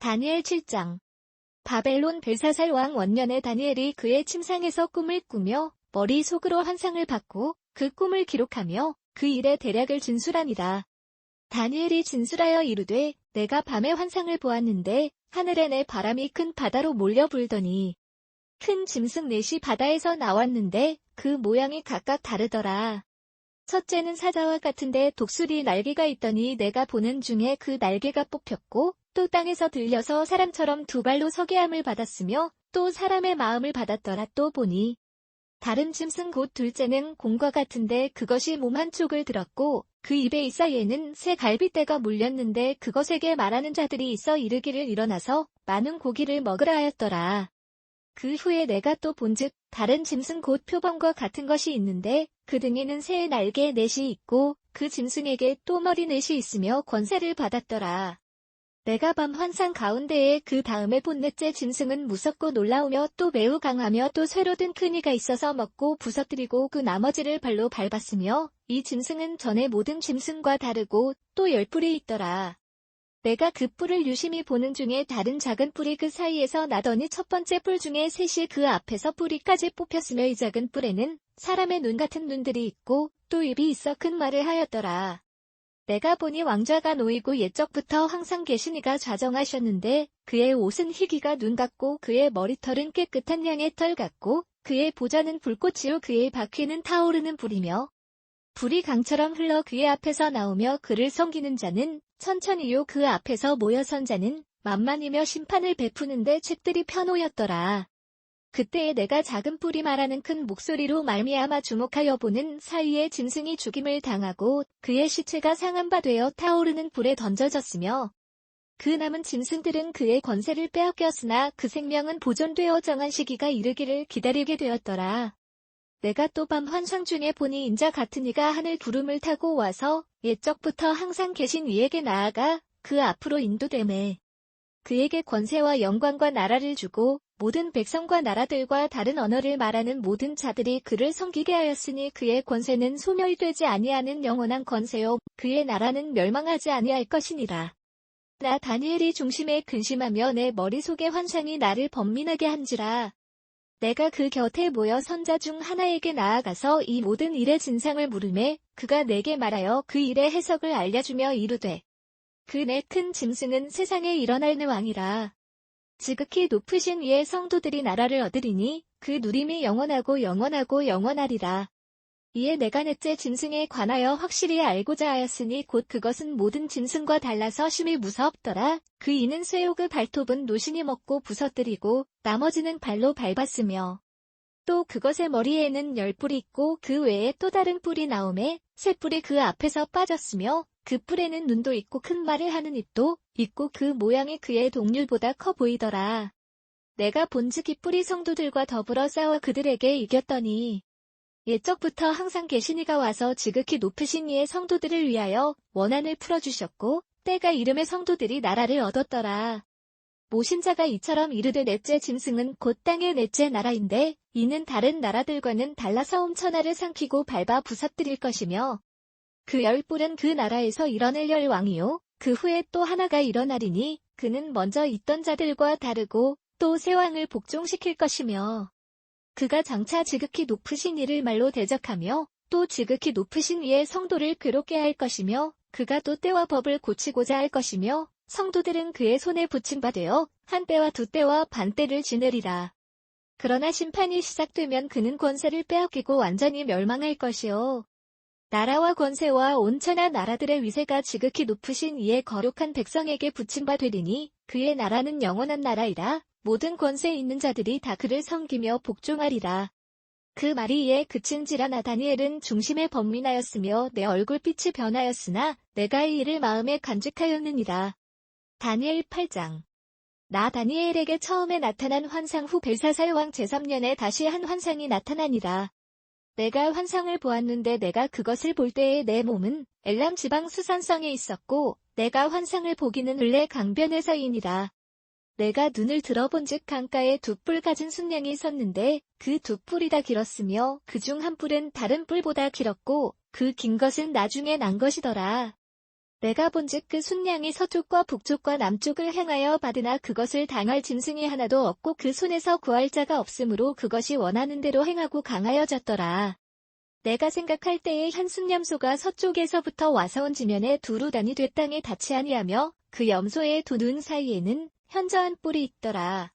다니엘 7장 바벨론 벨사살 왕 원년에 다니엘이 그의 침상에서 꿈을 꾸며 머릿속으로 환상을 받고 그 꿈을 기록하며 그 일의 대략을 진술하니라. 다니엘이 진술하여 이르되 내가 밤에 환상을 보았는데 하늘에 내 바람이 큰 바다로 몰려 불더니 큰 짐승 넷이 바다에서 나왔는데 그 모양이 각각 다르더라. 첫째는 사자와 같은데 독수리 날개가 있더니 내가 보는 중에 그 날개가 뽑혔고 또 땅에서 들려서 사람처럼 두 발로 서게 함을 받았으며 또 사람의 마음을 받았더라 또 보니 다른 짐승 곧 둘째는 공과 같은데 그것이 몸 한쪽을 들었고 그 입에 있사이에는 새 갈빗대가 물렸는데 그것에게 말하는 자들이 있어 이르기를 일어나서 많은 고기를 먹으라 하였더라. 그 후에 내가 또 본즉 다른 짐승 곧 표범과 같은 것이 있는데 그 등에는 새의 날개 넷이 있고 그 짐승에게 또 머리 넷이 있으며 권세를 받았더라. 내가 밤 환상 가운데에 그 다음에 본 넷째 짐승은 무섭고 놀라우며 또 매우 강하며 또 쇠로 든 큰 이가 있어서 먹고 부서뜨리고 그 나머지를 발로 밟았으며 이 짐승은 전에 모든 짐승과 다르고 또 열 뿔이 있더라. 내가 그 뿔을 유심히 보는 중에 다른 작은 뿔이 그 사이에서 나더니 첫 번째 뿔 중에 셋이 그 앞에서 뿌리까지 뽑혔으며 이 작은 뿔에는 사람의 눈 같은 눈들이 있고 또 입이 있어 큰 말을 하였더라. 내가 보니 왕좌가 놓이고 옛적부터 항상 계시니가 좌정하셨는데 그의 옷은 희귀가 눈 같고 그의 머리털은 깨끗한 양의 털 같고 그의 보좌는 불꽃이요 그의 바퀴는 타오르는 불이며 불이 강처럼 흘러 그의 앞에서 나오며 그를 섬기는 자는 천천히요 그 앞에서 모여선 자는 만만이며 심판을 베푸는데 책들이 펴놓였더라. 그때에 내가 작은 뿔이 말하는 큰 목소리로 말미암아 주목하여 보는 사이에 짐승이 죽임을 당하고 그의 시체가 상한 바 되어 타오르는 불에 던져졌으며 그 남은 짐승들은 그의 권세를 빼앗겼으나 그 생명은 보존되어 정한 시기가 이르기를 기다리게 되었더라. 내가 또 밤 환상 중에 보니 인자 같은 이가 하늘 구름을 타고 와서 옛적부터 항상 계신 이에게 나아가 그 앞으로 인도되매 그에게 권세와 영광과 나라를 주고 모든 백성과 나라들과 다른 언어를 말하는 모든 자들이 그를 섬기게 하였으니 그의 권세는 소멸되지 아니하는 영원한 권세요 그의 나라는 멸망하지 아니할 것이니라. 나 다니엘이 중심에 근심하며 내 머릿속의 환상이 나를 번민하게 한지라. 내가 그 곁에 모여 선자 중 하나에게 나아가서 이 모든 일의 진상을 물음에 그가 내게 말하여 그 일의 해석을 알려주며 이르되 그 내 큰 짐승은 세상에 일어날 내 왕이라. 지극히 높으신 이의 성도들이 나라를 얻으리니 그 누림이 영원하고 영원하고 영원하리라. 이에 내가 넷째 짐승에 관하여 확실히 알고자 하였으니 곧 그것은 모든 짐승과 달라서 심히 무섭더라. 그 이는 쇠욕의 발톱은 노신이 먹고 부서뜨리고 나머지는 발로 밟았으며 또 그것의 머리에는 열 뿔이 있고 그 외에 또 다른 뿔이 나오매 새 뿔이 그 앞에서 빠졌으며 그 뿔에는 눈도 있고 큰 말을 하는 입도 있고 그 모양이 그의 동률보다 커 보이더라. 내가 본즉 이 뿔이 성도들과 더불어 싸워 그들에게 이겼더니 옛적부터 항상 계신 이가 와서 지극히 높으신 이의 성도들을 위하여 원한을 풀어주셨고 때가 이름의 성도들이 나라를 얻었더라. 모신자가 이처럼 이르되 넷째 짐승은 곧 땅의 넷째 나라인데 이는 다른 나라들과는 달라서 홈천하를 삼키고 밟아 부서뜨릴 것이며 그 열불은 그 나라에서 일어날 열 왕이요. 그 후에 또 하나가 일어나리니 그는 먼저 있던 자들과 다르고 또 새 왕을 복종시킬 것이며 그가 장차 지극히 높으신 이를 말로 대적하며 또 지극히 높으신 이의 성도를 괴롭게 할 것이며 그가 또 때와 법을 고치고자 할 것이며 성도들은 그의 손에 붙임 바 되어 한 때와 두 때와 반 때를 지내리라. 그러나 심판이 시작되면 그는 권세를 빼앗기고 완전히 멸망할 것이요. 나라와 권세와 온천하 나라들의 위세가 지극히 높으신 이의 거룩한 백성에게 붙임 바 되리니 그의 나라는 영원한 나라이라 모든 권세 있는 자들이 다 그를 섬기며 복종하리라. 그 말이 이에 그친지라 나 다니엘은 중심에 번민하였으며 내 얼굴빛이 변하였으나 내가 이 일을 마음에 간직하였느니라. 다니엘 8장 나 다니엘에게 처음에 나타난 환상 후 벨사살 왕 제3년에 다시 한 환상이 나타나니라. 내가 환상을 보았는데 내가 그것을 볼 때에 내 몸은 엘람 지방 수산성에 있었고 내가 환상을 보기는 을레 강변에서이니라. 내가 눈을 들어본 즉 강가에 두 뿔 가진 순양이 섰는데 그 두 뿔이 다 길었으며 그 중 한 뿔은 다른 뿔보다 길었고 그 긴 것은 나중에 난 것이더라. 내가 본즉 그 순양이 서쪽과 북쪽과 남쪽을 향하여 받으나 그것을 당할 짐승이 하나도 없고 그 손에서 구할 자가 없으므로 그것이 원하는 대로 행하고 강하여졌더라. 내가 생각할 때에 한 순염소가 서쪽에서부터 와서 온 지면에 두루 다니 되 땅에 닿지 아니하며 그 염소의 두 눈 사이에는 현저한 뿔이 있더라.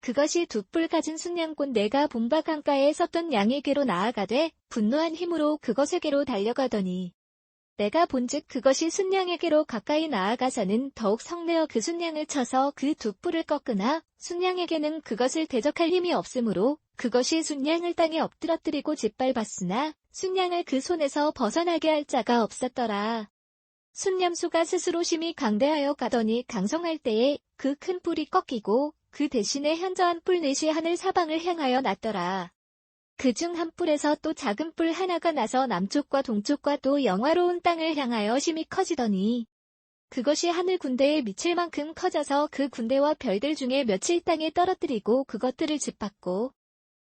그것이 두 뿔 가진 순양꾼 내가 본바 강가에 섰던 양에게로 나아가되 분노한 힘으로 그것에게로 달려가더니 내가 본즉 그것이 순양에게로 가까이 나아가서는 더욱 성내어 그 순양을 쳐서 그 두 뿔을 꺾으나 순양에게는 그것을 대적할 힘이 없으므로 그것이 순양을 땅에 엎드러뜨리고 짓밟았으나 순양을 그 손에서 벗어나게 할 자가 없었더라. 순염수가 스스로 심히 강대하여 가더니 강성할 때에 그 큰 뿔이 꺾이고 그 대신에 현저한 뿔 넷이 하늘 사방을 향하여 났더라. 그 중 한 뿔에서 또 작은 뿔 하나가 나서 남쪽과 동쪽과 또 영화로운 땅을 향하여 심히 커지더니 그것이 하늘 군대에 미칠 만큼 커져서 그 군대와 별들 중에 며칠 땅에 떨어뜨리고 그것들을 짓밟고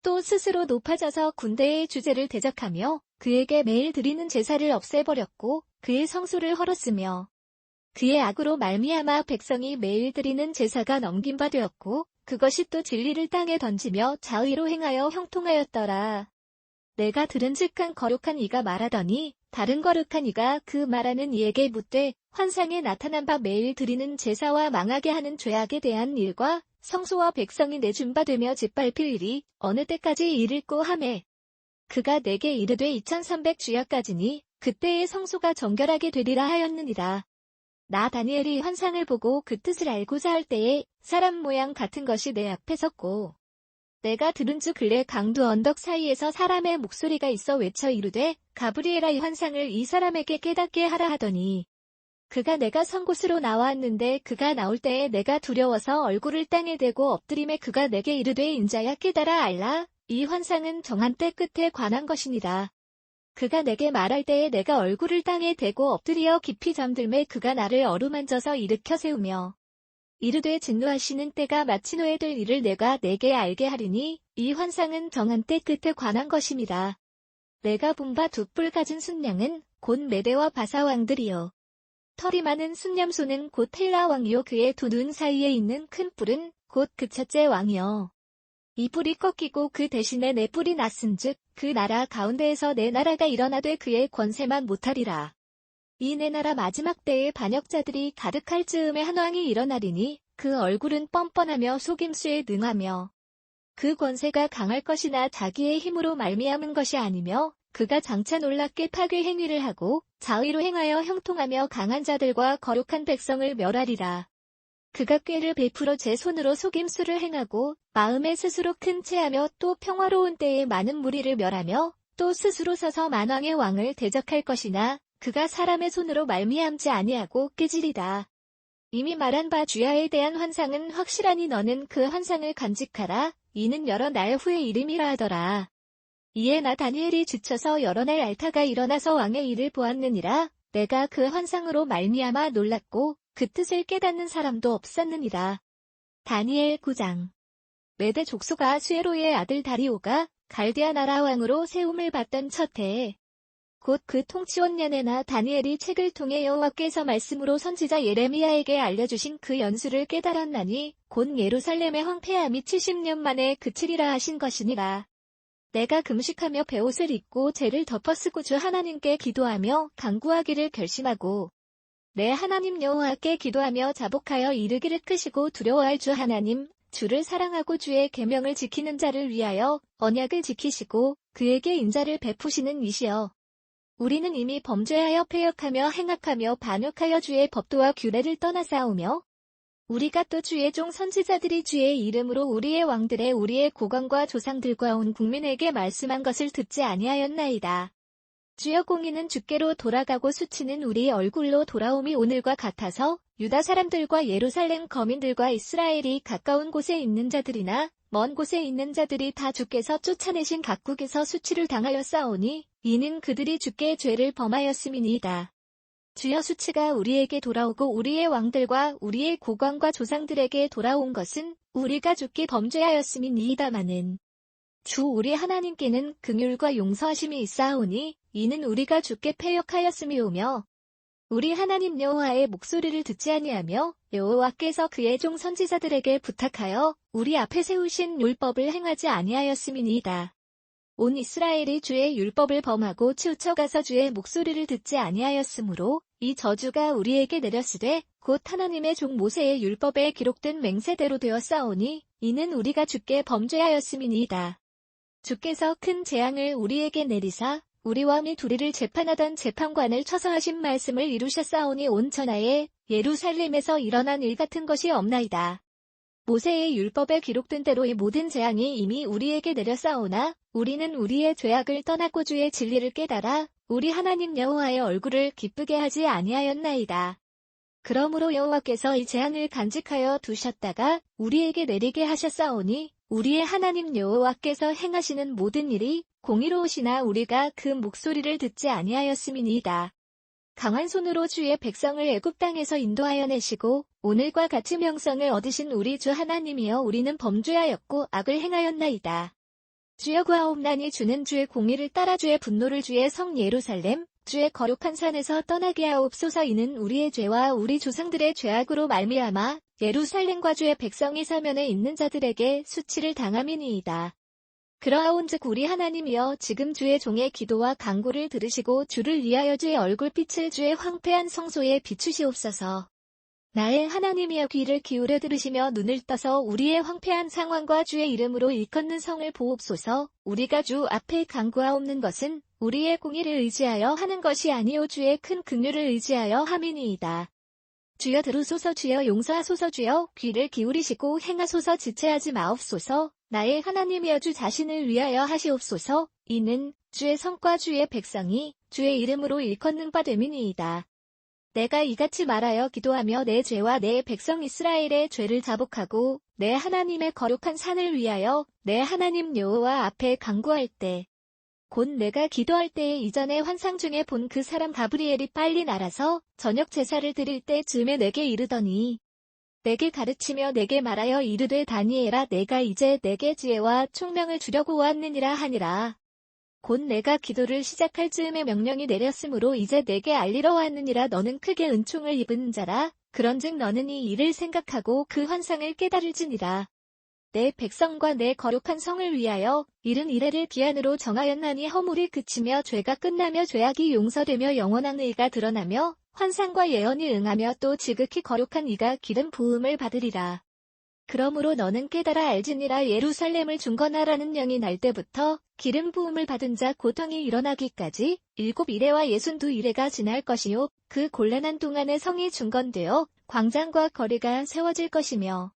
또 스스로 높아져서 군대의 주제를 대적하며 그에게 매일 드리는 제사를 없애버렸고 그의 성소를 헐었으며 그의 악으로 말미암아 백성이 매일 드리는 제사가 넘긴 바 되었고 그것이 또 진리를 땅에 던지며 자의로 행하여 형통하였더라. 내가 들은 즉 한 거룩한 이가 말하더니 다른 거룩한 이가 그 말하는 이에게 묻되 환상에 나타난 바 매일 드리는 제사와 망하게 하는 죄악에 대한 일과 성소와 백성이 내준 바 되며 짓밟힐 일이 어느 때까지 이를꼬 하매 그가 내게 이르되 2300주야까지니 그때의 성소가 정결하게 되리라 하였느니라. 나 다니엘이 환상을 보고 그 뜻을 알고자 할 때에 사람 모양 같은 것이 내 앞에 섰고 내가 들은 주 근래 강두 언덕 사이에서 사람의 목소리가 있어 외쳐 이르되 가브리엘아 이 환상을 이 사람에게 깨닫게 하라 하더니 그가 내가 선 곳으로 나왔는데 그가 나올 때에 내가 두려워서 얼굴을 땅에 대고 엎드림에 그가 내게 이르되 인자야 깨달아 알라 이 환상은 정한 때 끝에 관한 것이니라. 그가 내게 말할 때에 내가 얼굴을 땅에 대고 엎드려 깊이 잠들매 그가 나를 어루만져서 일으켜 세우며 이르되 진노하시는 때가 마치 노예될 일을 내가 내게 알게 하리니 이 환상은 정한 때 끝에 관한 것입니다. 내가 본 바 두 뿔 가진 순양은 곧 메대와 바사 왕들이요. 털이 많은 순념소는 곧 텔라 왕이요 그의 두 눈 사이에 있는 큰 뿔은 곧 그 첫째 왕이요. 이 뿔이 꺾이고 그 대신에 내 뿔이 났은즉 그 나라 가운데에서 내 나라가 일어나되 그의 권세만 못하리라. 이 내 나라 마지막 때에 반역자들이 가득할 즈음에 한 왕이 일어나리니 그 얼굴은 뻔뻔하며 속임수에 능하며 그 권세가 강할 것이나 자기의 힘으로 말미암은 것이 아니며 그가 장차 놀랍게 파괴 행위를 하고 자의로 행하여 형통하며 강한 자들과 거룩한 백성을 멸하리라. 그가 꾀를 베풀어 제 손으로 속임수를 행하고 마음에 스스로 큰 채하며 또 평화로운 때에 많은 무리를 멸하며 또 스스로 서서 만왕의 왕을 대적할 것이나 그가 사람의 손으로 말미암지 아니하고 깨지리다. 이미 말한 바 주야에 대한 환상은 확실하니 너는 그 환상을 간직하라. 이는 여러 날 후의 이름이라 하더라. 이에 나 다니엘이 지쳐서 여러 날 알타가 일어나서 왕의 일을 보았느니라. 내가 그 환상으로 말미암아 놀랐고 그 뜻을 깨닫는 사람도 없었느니라. 다니엘 9장 메대 족소가 수에로의 아들 다리오가 갈디아 나라 왕으로 세움을 받던 첫 해에 곧 그 통치원 년에나 다니엘이 책을 통해 여호와께서 말씀으로 선지자 예레미야에게 알려주신 그 연수를 깨달았나니 곧 예루살렘의 황폐함이 70년 만에 그치리라 하신 것이니라. 내가 금식하며 베옷을 입고 죄를 덮어쓰고 주 하나님께 기도하며 강구하기를 결심하고 내 하나님 여호와께 기도하며 자복하여 이르기를 크시고 두려워할 주 하나님, 주를 사랑하고 주의 계명을 지키는 자를 위하여 언약을 지키시고 그에게 인자를 베푸시는 이시여. 우리는 이미 범죄하여 폐역하며 행악하며 반역하여 주의 법도와 규례를 떠나 싸우며 우리가 또 주의 종 선지자들이 주의 이름으로 우리의 왕들의 우리의 고관과 조상들과 온 국민에게 말씀한 것을 듣지 아니하였나이다. 주여 공의는 주께로 돌아가고 수치는 우리 얼굴로 돌아옴이 오늘과 같아서 유다 사람들과 예루살렘 거민들과 이스라엘이 가까운 곳에 있는 자들이나 먼 곳에 있는 자들이 다 주께서 쫓아내신 각국에서 수치를 당하여 싸우니 이는 그들이 주께 죄를 범하였음이니이다. 주여 수치가 우리에게 돌아오고 우리의 왕들과 우리의 고관과 조상들에게 돌아온 것은 우리가 주께 범죄하였음이니이다마는 주 우리 하나님께는 긍휼과 용서하심이 있사오니 이는 우리가 주께 패역하였음이오며 우리 하나님 여호와의 목소리를 듣지 아니하며 여호와께서 그의 종 선지자들에게 부탁하여 우리 앞에 세우신 율법을 행하지 아니하였음이니이다. 온 이스라엘이 주의 율법을 범하고 치우쳐가서 주의 목소리를 듣지 아니하였으므로 이 저주가 우리에게 내렸으되 곧 하나님의 종 모세의 율법에 기록된 맹세대로 되었사오니 이는 우리가 주께 범죄하였음이니이다. 주께서 큰 재앙을 우리에게 내리사 및 우리를 재판하던 재판관을 처서하신 말씀을 이루셨사오니 온 천하에 예루살렘에서 일어난 일 같은 것이 없나이다. 모세의 율법에 기록된 대로 이 모든 재앙이 이미 우리에게 내렸사오나 우리는 우리의 죄악을 떠났고 주의 진리를 깨달아 우리 하나님 여호와의 얼굴을 기쁘게 하지 아니하였나이다. 그러므로 여호와께서 이 재앙을 간직하여 두셨다가 우리에게 내리게 하셨사오니 우리의 하나님 여호와께서 행하시는 모든 일이 공의로우시나 우리가 그 목소리를 듣지 아니하였음이니이다. 강한 손으로 주의 백성을 애굽 땅에서 인도하여 내시고 오늘과 같이 명성을 얻으신 우리 주 하나님이여 우리는 범죄하였고 악을 행하였나이다. 주여 구하옵나니 주는 주의 공의를 따라 주의 분노를 주의 성 예루살렘 주의 거룩한 산에서 떠나게 하옵소서 이는 우리의 죄와 우리 조상들의 죄악으로 말미암아 예루살렘과 주의 백성이 사면에 있는 자들에게 수치를 당함이니이다. 그러하온즉 우리 하나님이여 지금 주의 종의 기도와 간구를 들으시고 주를 위하여 주의 얼굴빛을 주의 황폐한 성소에 비추시옵소서. 나의 하나님이여 귀를 기울여 들으시며 눈을 떠서 우리의 황폐한 상황과 주의 이름으로 일컫는 성을 보옵소서. 우리가 주 앞에 간구하옵는 것은 우리의 공의를 의지하여 하는 것이 아니오 주의 큰 긍휼을 의지하여 함이니이다. 주여 들으소서 주여 용서하소서 주여 귀를 기울이시고 행하소서 지체하지 마옵소서 나의 하나님이여 주 자신을 위하여 하시옵소서 이는 주의 성과 주의 백성이 주의 이름으로 일컫는 바 됨이니이다. 내가 이같이 말하여 기도하며 내 죄와 내 백성 이스라엘의 죄를 자복하고 내 하나님의 거룩한 산을 위하여 내 하나님 여호와 앞에 간구할 때 곧 내가 기도할 때에 이전에 환상 중에 본 그 사람 가브리엘이 빨리 날아서 저녁 제사를 드릴 때 즈음에 내게 이르더니 내게 가르치며 내게 말하여 이르되 다니엘아 내가 이제 내게 지혜와 총명을 주려고 왔느니라 하니라. 곧 내가 기도를 시작할 즈음에 명령이 내렸으므로 이제 내게 알리러 왔느니라 너는 크게 은총을 입은 자라 그런즉 너는 이 일을 생각하고 그 환상을 깨달을지니라. 내 백성과 내 거룩한 성을 위하여 이른 이래를 기한으로 정하였나니 허물이 그치며 죄가 끝나며 죄악이 용서되며 영원한 의가 드러나며 환상과 예언이 응하며 또 지극히 거룩한 이가 기름 부음을 받으리라. 그러므로 너는 깨달아 알지니라 예루살렘을 중건하라는 영이 날 때부터 기름 부음을 받은 자 고통이 일어나기까지 일곱 이래와 예순두 이래가 지날 것이요 그 곤란한 동안에 성이 중건되어 광장과 거리가 세워질 것이며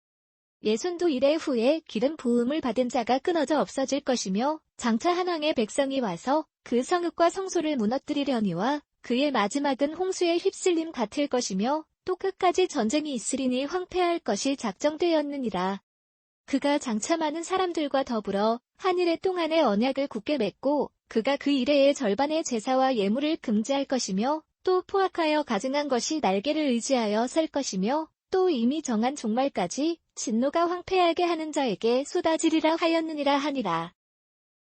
예순두 이래 후에 기름 부음을 받은 자가 끊어져 없어질 것이며 장차 한 왕의 백성이 와서 그 성읍과 성소를 무너뜨리려니와 그의 마지막은 홍수에 휩쓸림 같을 것이며 또 끝까지 전쟁이 있으리니 황폐할 것이 작정되었느니라. 그가 장차 많은 사람들과 더불어 한 일의 동안의 언약을 굳게 맺고 그가 그 일의 절반의 제사와 예물을 금지할 것이며 또 포악하여 가증한 것이 날개를 의지하여 설 것이며 또 이미 정한 종말까지 진노가 황폐하게 하는 자에게 쏟아지리라 하였느니라 하니라.